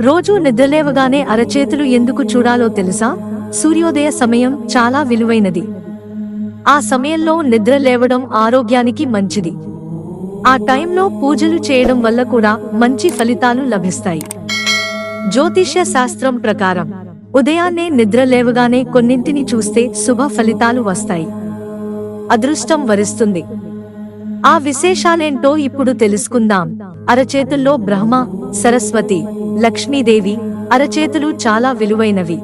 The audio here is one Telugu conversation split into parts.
రోజూ నిద్రలేవగానే అరచేతులు ఎందుకు చూడాలో తెలుసా? సూర్యోదయ సమయం చాలా విలువైనది. ఆ సమయంలో నిద్ర లేవడం ఆరోగ్యానికి మంచిది. ఆ టైంలో పూజలు చేయడం వల్ల కూడా మంచి ఫలితాలు లభిస్తాయి. జ్యోతిష్య శాస్త్రం ప్రకారం ఉదయాన్నే నిద్ర లేవగానే కొన్నింటిని చూస్తే శుభ ఫలితాలు వస్తాయి. అదృష్టం వరిస్తుంది. ఆ విశేషాలేంటో ఇప్పుడు తెలుసుకుందాం. అరచేతుల్లో బ్రహ్మ సరస్వతి లక్ష్మీదేవి అరచేతులు చాలా విలువైనవి.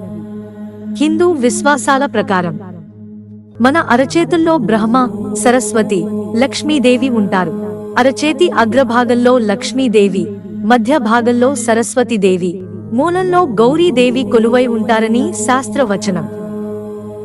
హిందూ విశ్వాసాల ప్రకారం మన అరచేతుల్లో బ్రహ్మ సరస్వతి లక్ష్మీదేవి ఉంటారు. అరచేతి అగ్రభాగంలో లక్ష్మీదేవి మధ్య భాగంలో సరస్వతిదేవి మూలంలో గౌరీదేవి కొలువై ఉంటారని శాస్త్రవచనం.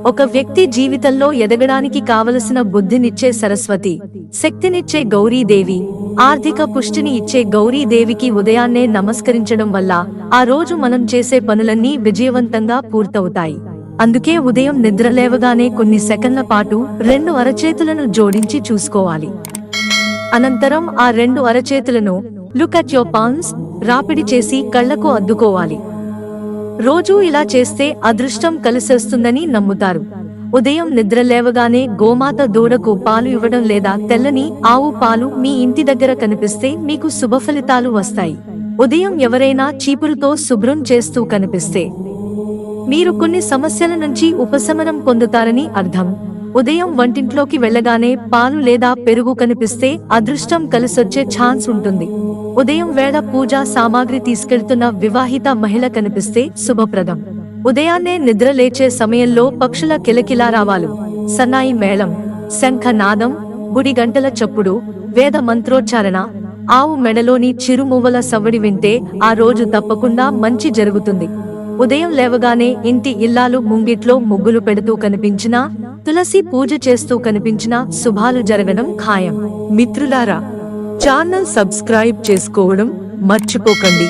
ఒక వ్యక్తి జీవితంలో ఎదగడానికి కావలసిన బుద్ధినిచ్చే సరస్వతి శక్తినిచ్చే గౌరీదేవి ఆర్థిక పుష్టిని ఇచ్చే గౌరీదేవికి ఉదయాన్నే నమస్కరించడం వల్ల ఆ రోజు మనం చేసే పనులన్నీ విజయవంతంగా పూర్తవుతాయి. అందుకే ఉదయం నిద్ర లేవగానే కొన్ని సెకన్ల పాటు రెండు అరచేతులను జోడించి చూసుకోవాలి. అనంతరం ఆ రెండు అరచేతులను లుక్ అట్ యో పాన్స్ రాపిడి చేసి కళ్ళకు అద్దుకోవాలి. రోజూ ఇలా చేస్తే అదృష్టం కలిసొస్తుందని నమ్ముతారు. ఉదయం నిద్ర లేవగానే గోమాత దూడకు పాలు ఇవ్వడం లేదా తెల్లని ఆవు పాలు మీ ఇంటి దగ్గర కనిపిస్తే మీకు శుభ ఫలితాలు వస్తాయి. ఉదయం ఎవరైనా చీపురుతో శుభ్రం చేస్తూ కనిపిస్తే మీరు కొన్ని సమస్యల నుంచి ఉపశమనం పొందుతారని అర్థం. ఉదయం వంటింట్లోకి వెళ్ళగానే పాలు లేదా పెరుగు కనిపిస్తే అదృష్టం కలిసొచ్చే ఛాన్స్ ఉంటుంది. ఉదయం వేళ పూజా సామాగ్రి తీసుకెళ్తున్న వివాహిత మహిళ కనిపిస్తే శుభప్రదం. ఉదయాన్నే నిద్ర లేచే సమయంలో పక్షుల కిలకిలారావాలు సన్నాయి మేళం శంఖనాదం గుడి గంటల చప్పుడు వేద మంత్రోచ్చారణ ఆవు మెడలోని చిరుమువ్వల సవ్వడి వింటే ఆ రోజు తప్పకుండా మంచి జరుగుతుంది. ఉదయం లేవగానే ఇంటి ఇల్లాలు ముంగిట్లో ముగ్గులు పెడుతూ కనిపించినా తులసి పూజ చేస్తూ కనిపించినా శుభాలు జరగడం ఖాయం. మిత్రులారా ఛానల్ సబ్స్క్రైబ్ చేసుకోవడం మర్చిపోకండి.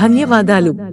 ధన్యవాదాలు.